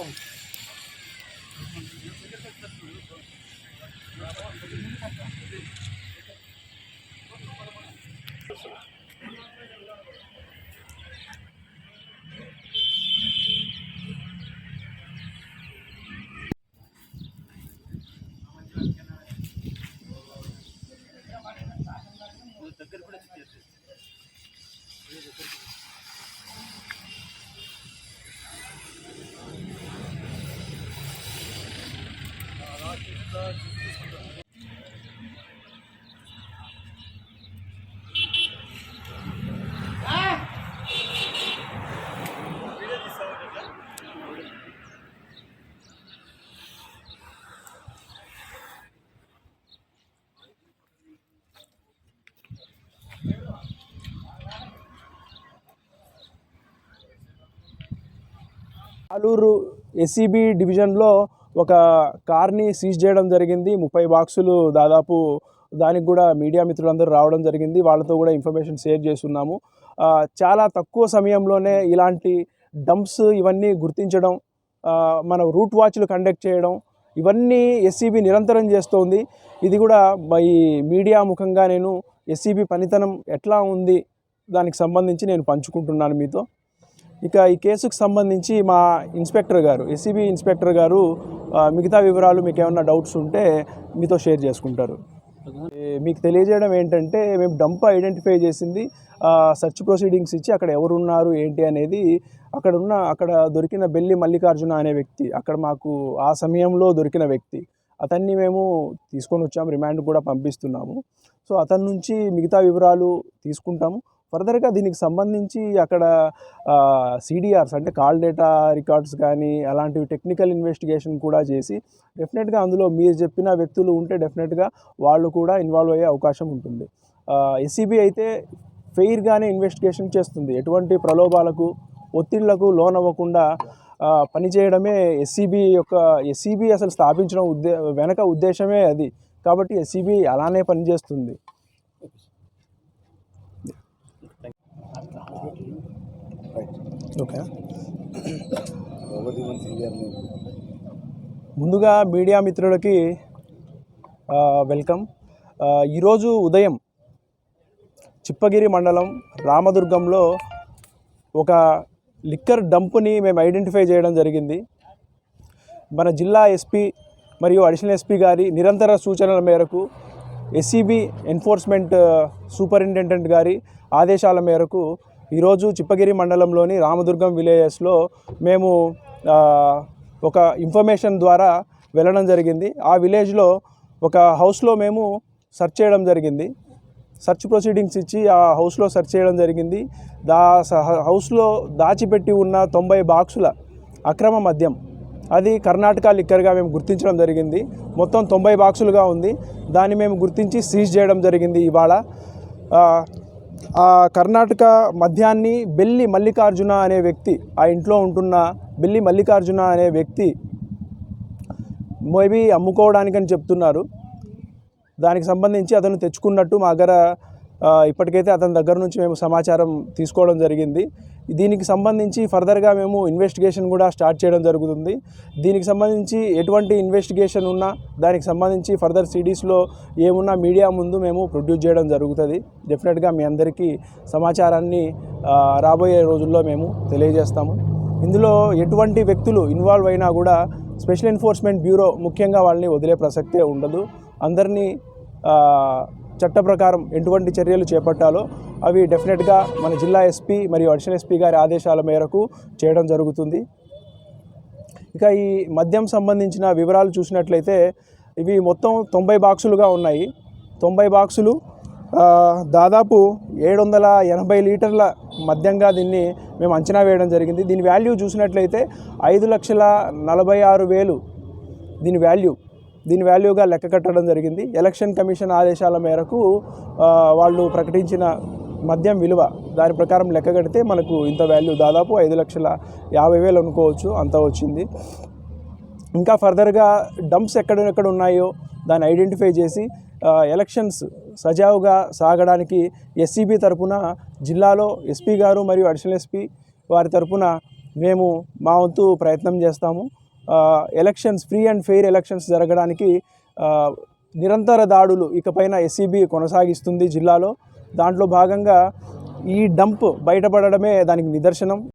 akong. Thank you. Aluru SCB డివిజన్లో ఒక కార్ని సీజ్ చేయడం జరిగింది. ముప్పై బాక్సులు దాదాపు దానికి కూడా మీడియా మిత్రులందరూ రావడం జరిగింది. వాళ్ళతో కూడా ఇన్ఫర్మేషన్ షేర్ చేస్తున్నాము. చాలా తక్కువ సమయంలోనే ఇలాంటి డంప్స్ ఇవన్నీ గుర్తించడం మన రూట్ వాచ్లు కండక్ట్ చేయడం ఇవన్నీ ఎస్సీబీ నిరంతరం చేస్తోంది. ఇది కూడా ఈ మీడియా ముఖంగా నేను ఎస్సీబీ పనితనం ఎట్లా ఉంది దానికి సంబంధించి నేను పంచుకుంటున్నాను మీతో. ఇక ఈ కేసుకు సంబంధించి మా ఇన్స్పెక్టర్ గారు ఎస్సీబీ ఇన్స్పెక్టర్ గారు మిగతా వివరాలు మీకు ఏమైనా డౌట్స్ ఉంటే మీతో షేర్ చేసుకుంటారు. మీకు తెలియజేయడం ఏంటంటే మేము డంప్ ఐడెంటిఫై చేసింది సర్చ్ ప్రొసీడింగ్స్ ఇచ్చి అక్కడ ఎవరు ఉన్నారు ఏంటి అనేది అక్కడ ఉన్న అక్కడ దొరికిన బెల్లి మల్లికార్జున అనే వ్యక్తి అక్కడ మాకు ఆ సమయంలో దొరికిన వ్యక్తి అతన్ని మేము తీసుకొని వచ్చాము రిమాండ్ కూడా పంపిస్తున్నాము. సో అతని నుంచి మిగతా వివరాలు తీసుకుంటాము. ఫర్దర్గా దీనికి సంబంధించి అక్కడ సిడిఆర్స్ అంటే కాల్ డేటా రికార్డ్స్ కానీ అలాంటివి టెక్నికల్ ఇన్వెస్టిగేషన్ కూడా చేసి డెఫినెట్గా అందులో మీరు చెప్పిన వ్యక్తులు ఉంటే డెఫినెట్గా వాళ్ళు కూడా ఇన్వాల్వ్ అయ్యే అవకాశం ఉంటుంది. ఎస్సీబీ అయితే ఫెయిర్గానే ఇన్వెస్టిగేషన్ చేస్తుంది. ఎటువంటి ప్రలోభాలకు ఒత్తిళ్ళకు లోన్ అవ్వకుండా పనిచేయడమే ఎస్సీబీ యొక్క ఎస్సీబీ అసలు స్థాపించడం ఉద్దే వెనక ఉద్దేశమే అది. కాబట్టి ఎస్సీబీ అలానే పనిచేస్తుంది. ఓకే. ముందుగా మీడియా మిత్రులకి వెల్కమ్. ఈరోజు ఉదయం చిప్పగిరి మండలం రామదుర్గంలో ఒక లిక్కర్ డంప్ని మేము ఐడెంటిఫై చేయడం జరిగింది. మన జిల్లా ఎస్పీ మరియు అడిషనల్ ఎస్పీ గారి నిరంతర సూచనల మేరకు ఎస్సీబీ ఎన్ఫోర్స్మెంట్ సూపరింటెండెంట్ గారి ఆదేశాల మేరకు ఈరోజు చిప్పగిరి మండలంలోని రామదుర్గం విలేజెస్లో మేము ఒక ఇన్ఫర్మేషన్ ద్వారా వెళ్ళడం జరిగింది. ఆ విలేజ్లో ఒక హౌస్లో మేము సెర్చ్ చేయడం జరిగింది. సెర్చ్ ప్రొసీడింగ్స్ ఇచ్చి ఆ హౌస్లో సెర్చ్ చేయడం జరిగింది. దా హౌస్లో దాచిపెట్టి ఉన్న తొంభై బాక్సుల అక్రమ మద్యం అది కర్ణాటక లిక్కర్గా మేము గుర్తించడం జరిగింది. మొత్తం తొంభై బాక్సులుగా ఉంది. దాన్ని మేము గుర్తించి సీజ్ చేయడం జరిగింది ఇవాళ. కర్ణాటక మద్యాన్ని బెల్లి మల్లికార్జున అనే వ్యక్తి ఆ ఇంట్లో ఉంటున్న బెల్లి మల్లికార్జున అనే వ్యక్తి మేబీ అమ్ముకోవడానికని చెప్తున్నారు. దానికి సంబంధించి అతను తెచ్చుకున్నట్టు మా దగ్గర ఇప్పటికైతే అతని దగ్గర నుంచి మేము సమాచారం తీసుకోవడం జరిగింది. దీనికి సంబంధించి ఫర్దర్గా మేము ఇన్వెస్టిగేషన్ కూడా స్టార్ట్ చేయడం జరుగుతుంది. దీనికి సంబంధించి ఎటువంటి ఇన్వెస్టిగేషన్ ఉన్నా దానికి సంబంధించి ఫర్దర్ సిడీస్లో ఏమున్నా మీడియా ముందు మేము ప్రొడ్యూస్ చేయడం జరుగుతుంది. డెఫినెట్గా మీ అందరికీ సమాచారాన్ని రాబోయే రోజుల్లో మేము తెలియజేస్తాము. ఇందులో ఎటువంటి వ్యక్తులు ఇన్వాల్వ్ అయినా కూడా స్పెషల్ ఎన్ఫోర్స్మెంట్ బ్యూరో ముఖ్యంగా వాళ్ళని వదిలే ప్రసక్తే ఉండదు. అందరినీ చట్ట ప్రకారం ఎటువంటి చర్యలు చేపట్టాలో అవి డెఫినెట్గా మన జిల్లా ఎస్పీ మరియు అడిషనల్ ఎస్పీ గారి ఆదేశాల మేరకు చేయడం జరుగుతుంది. ఇక ఈ మద్యం సంబంధించిన వివరాలు చూసినట్లయితే ఇవి మొత్తం తొంభై బాక్సులుగా ఉన్నాయి. తొంభై బాక్సులు దాదాపు ఏడు వందల ఎనభై లీటర్ల మద్యంగా దీన్ని మేము అంచనా వేయడం జరిగింది. దీని వాల్యూ చూసినట్లయితే ఐదు లక్షల నలభై ఆరు వేలు దీని వాల్యూ దీని వాల్యూగా లెక్క కట్టడం జరిగింది. ఎలక్షన్ కమిషన్ ఆదేశాల మేరకు వాళ్ళు ప్రకటించిన మద్యం విలువ దాని ప్రకారం లెక్క కడితే మనకు ఇంత వాల్యూ దాదాపు ఐదు లక్షల యాభై వేలు అనుకోవచ్చు అంత వచ్చింది. ఇంకా ఫర్దర్గా డంప్స్ ఎక్కడెక్కడ ఉన్నాయో దాన్ని ఐడెంటిఫై చేసి ఎలక్షన్స్ సజావుగా సాగడానికి ఎస్సీబీ తరపున జిల్లాలో ఎస్పీ గారు మరియు అడిషనల్ ఎస్పీ వారి తరపున మేము మా వంతు ప్రయత్నం చేస్తాము. Elections free and fair elections జరగడానికి నిరంతర దాడులు ఇకపైన ఎస్సీబీ కొనసాగిస్తుంది జిల్లాలో. దాంట్లో భాగంగా ఈ డంప్ బయటపడడమే దానికి నిదర్శనం.